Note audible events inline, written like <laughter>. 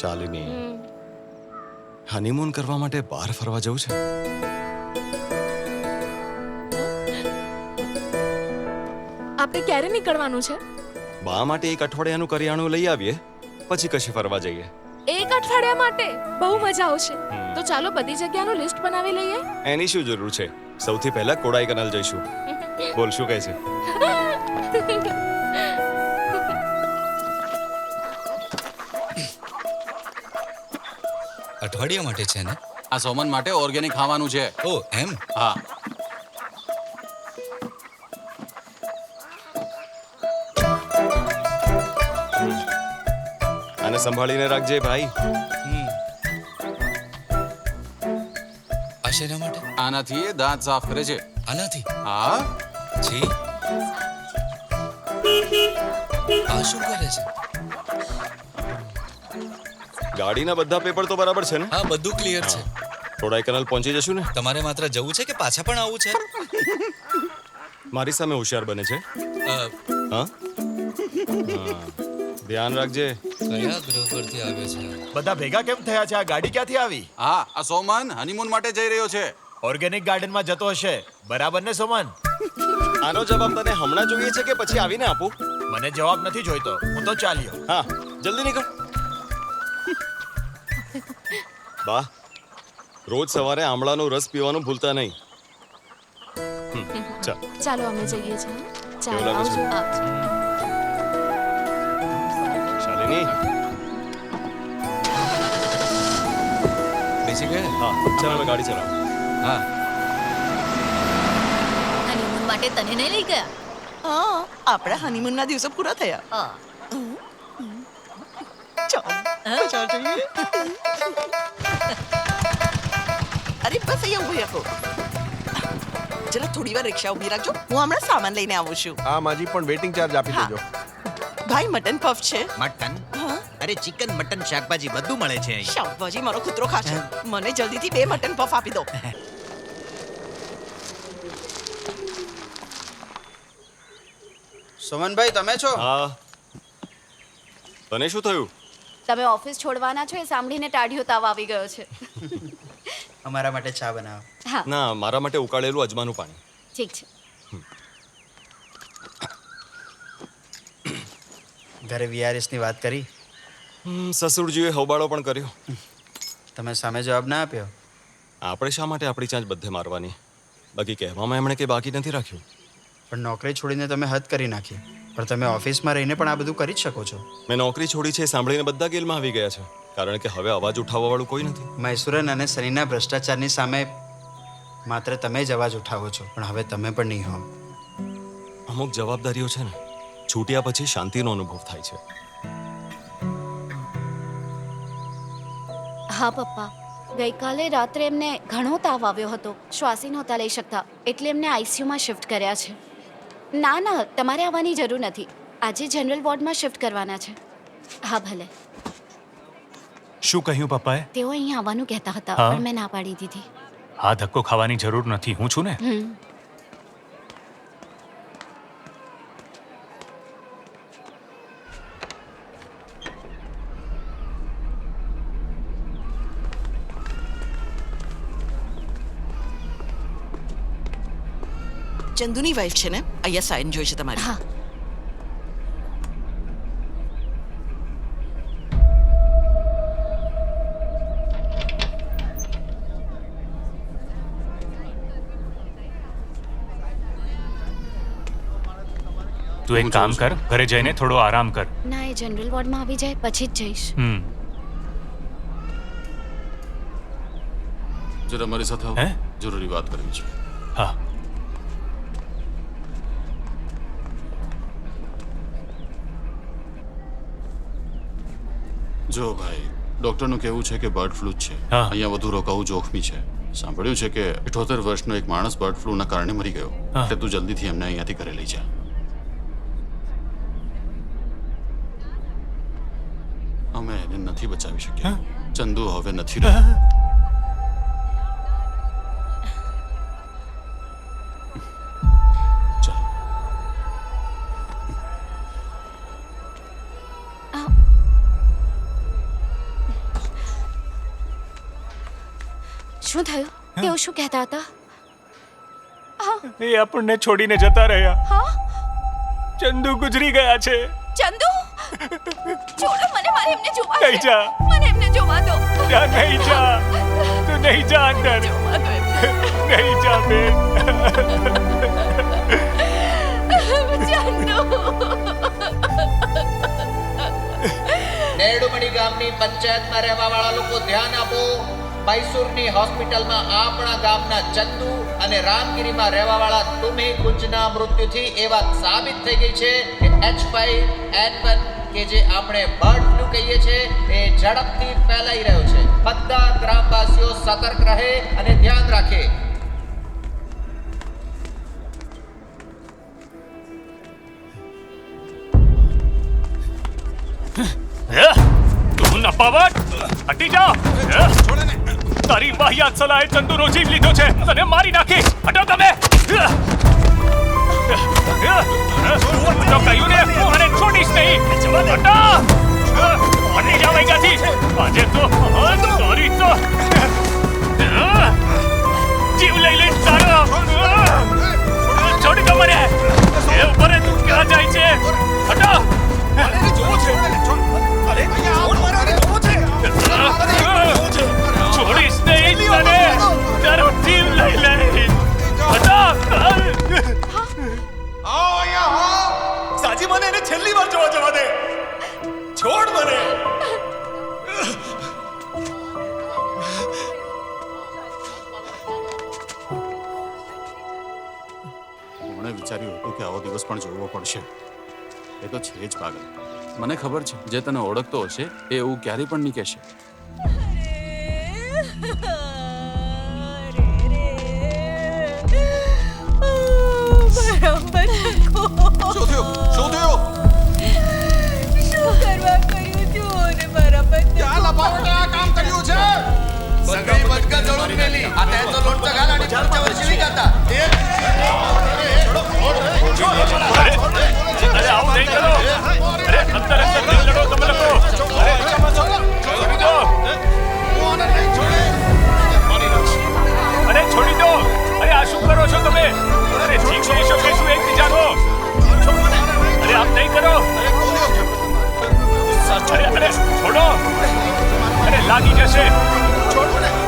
Shalini. Honeymoon કરવા માટે બહાર ફરવા જવું છે? આપણે ક્યારે નીકળવાનું છે? બા માટે એક અઠવાડિયાનું કરિયાણું લઈ આવીએ પછી કશે ફરવા જઈએ. એક અઠવાડિયા માટે? બહુ મજા આવશે. તો ચાલો બધી જગ્યાનું લિસ્ટ બનાવી લઈએ. એની શું જરૂર છે? સૌથી પહેલા કોડાઈ કેનાલ જઈશું. <laughs> બોલ શું કહે છે? <laughs> અઠવાડિયા માટે છે ને? આ સોમન માટે ઓર્ગેનિક ખાવાનું છે. ઓ એમ? હા. અને સંભાળીને રાખજે ભાઈ. આ શેના માટે? આનાથી એ દાંત સાફ કરે છે. આનાથી? હા. જી. આ શું કરે છે? ગાડીના બધા પેપર તો બરાબર છે ને? હા બધું ક્લિયર છે. કોડાઈ કેનાલ પહોંચી જશું ને? તમારે માત્ર જવું છે કે પાછા પણ આવવું છે? મારી સામે હોશિયાર બને છે. હા? હા. ધ્યાન રાખજે. કયા ગ્રહ પરથી આવ્યો છે? બધા ભેગા કેમ થયા છે? આ ગાડી ક્યાંથી આવી? હા આ સોમન હનીમૂન માટે જઈ રહ્યો છે. ઓર્ગેનિક ગાર્ડનમાં જતો હશે. બરાબર ને સોમન? આનો જવાબ તને હમણાં જોઈએ છે કે પછી આવીને આપું? મને જવાબ નથી જોઈતો. હું તો ચાલ્યો. હા જલ્દી નીકળ. બા રોજ સવારે આમળાનો રસ પીવાનું ભૂલતા નહીં. ચાલો અમે જઈએ છીએ ચાલો આવજો. શાલિની બેસી ગયા? હા ચાલો હવે ગાડી ચલાવો. હા. હનીમૂન માટે તને નહીં લઈ ગયા? હા આપણા હનીમૂનના દિવસો પૂરા થયા. હા. ચાલ ચાલ જઈએ અરે બસ અહીંયા ઊભી રાખો જરા થોડી વાર રિક્ષા ઊભી રાખજો હું હમણાં સામાન લઈને આવું છું હા માજી પણ વેટિંગ ચાર્જ આપી. દેજો ભાઈ મટન પફ છે મટન હા અરે ચિકન મટન શાકભાજી બધું મળે છે અહીં. શાકભાજી મારો કૂતરો ખાશે મને જલ્દીથી બે મટન પફ આપી દો સુમનભાઈ તમે છો? હા. તને શું થયું? તમે ઓફિસ છોડવાના છો એ સાંભળીને ટાઢિયો તાવ આવી ગયો છે. <laughs> અમારા માટે ચા બનાવો. હા. ના મારા માટે ઉકાળેલું અજમાનું પાણી. ઠીક છે. <coughs> ઘરે વીઆરએસની ની વાત કરી? સસુરજીએ હોબાળો પણ કર્યો. તમે સામે જવાબ ના આપ્યો? આપણે શા માટે આપણી ચાંચ બધે મારવાની? બાકી કહેવામાં એમણે કે બાકી નથી રાખ્યું. પણ નોકરી છોડીને તમે હદ કરી નાખી. પણ તમે ઓફિસમાં રહીને પણ આ બધું કરી જ શકો છો. મેં નોકરી છોડી છે સાંભળીને બધા ગેલમાં આવી ગયા છે. કારણ કે હવે અવાજ ઉઠાવવા વાળું કોઈ નથી. મૈસુરન અને સનીના ભ્રષ્ટાચારની સામે માત્ર તમે જ અવાજ ઉઠાવો છો પણ હવે તમે પણ નહીં હો. અમુક જવાબદારીઓ છે ને છૂટ્યા પછી શાંતિનો અનુભવ થાય છે. હા પપ્પા. ગઈકાલે રાત્રે એમને ઘણો તાવ આવ્યો હતો. શ્વાસી નહોતા લઈ શકતા એટલે એમને આઈસીયુમાં શિફ્ટ કર્યા છે. ના ના તમારે આવવાની જરૂર નથી. આજે જનરલ વોર્ડમાં શિફ્ટ કરવાના છે. હા ભલે. શું કહ્યું પપ્પાએ? તેઓ અહીં આવવાનું કહેતા હતા હા? પણ મેં ના પાડી દીધી. હા ધક્કો ખાવાની જરૂર નથી. હું છું ને? હમ. ચંદુની વાઈફ છે ને અહીંયા સાઈન જોઈ છે તમારી હા તું એક કામ કર ઘરે જઈને થોડો આરામ કર ના એ જનરલ વોર્ડમાં આવી જાય પછી જ જઈશ હમ જરા મારી સાથે આવો હે? જરૂરી વાત કરવી છે હા જો ભાઈ ડોક્ટરનું કહેવું છે કે બર્ડ ફ્લૂ છે. હા. અહીંયા વધુ રોકાવું જોખમી છે. સાંભળ્યું છે કે અઠોતેર વર્ષનો એક માણસ બર્ડ ફ્લૂના કારણે મરી ગયો. હા. એટલે તું જલ્દીથી એમને અહીંયાથી ઘરે લઈ જા. અમે એને નથી બચાવી શક્યા. ચંદુ હવે નથી <laughs> રહ્યો. શું થયું? તેઓ શું કહેતા હતા? એ આપણને છોડીને જતા રહ્યા. હા? ચંદુ ગુજરી ગયા છે. ચંદુ? છોડો મને મારે એમને જોવા નહીં જા. મને એમને જોવા દો. જા નહીં જા. તું નહીં જા અંદર. નહીં જા બેન. ચંદુ. નેરડુમણી ગામની પંચાયતમાં રહેવા વાળા લોકો ધ્યાન આપો. મૈસૂરની હોસ્પિટલમાં આપણા ગામના ચંદુ અને રામગીરીમાં રહેવા વાળા તુમ્હી કુંજના મૃત્યુથી એ વાત સાબિત થઈ ગઈ છે કે એચ ફાઈવ એન વન કે જે આપણે બર્ડ ફ્લૂ કહીએ છીએ એ ઝડપથી ફેલાઈ રહ્યો છે. બધા ગ્રામવાસીઓ સતર્ક રહે અને ધ્યાન રાખે? તું નપાવટ? હટી જા હે? તારી વાહિયાત સલાહે ચંદુનો જીવ લીધો છે તને મારી નાખી હટો તમે? તો કહ્યું ને હું આને છોડીશ નહીં હટો હે? હટી વિચાર્યું હતું કે આવો દિવસ પણ જોવો પડશે. એ તો છે જ પાગલ. મને ખબર છે, જે તને ઓળખતો હશે, એ એવું ક્યારેય પણ નહીં કહેશે. શું થયું? શું થયું? ચાલ અપાવટે આ કામ કર્યું છે? સગઈ બચકા આમ નહીં કરો. અરે અરે છોડો. અરે લાગી જશે. છોડો ને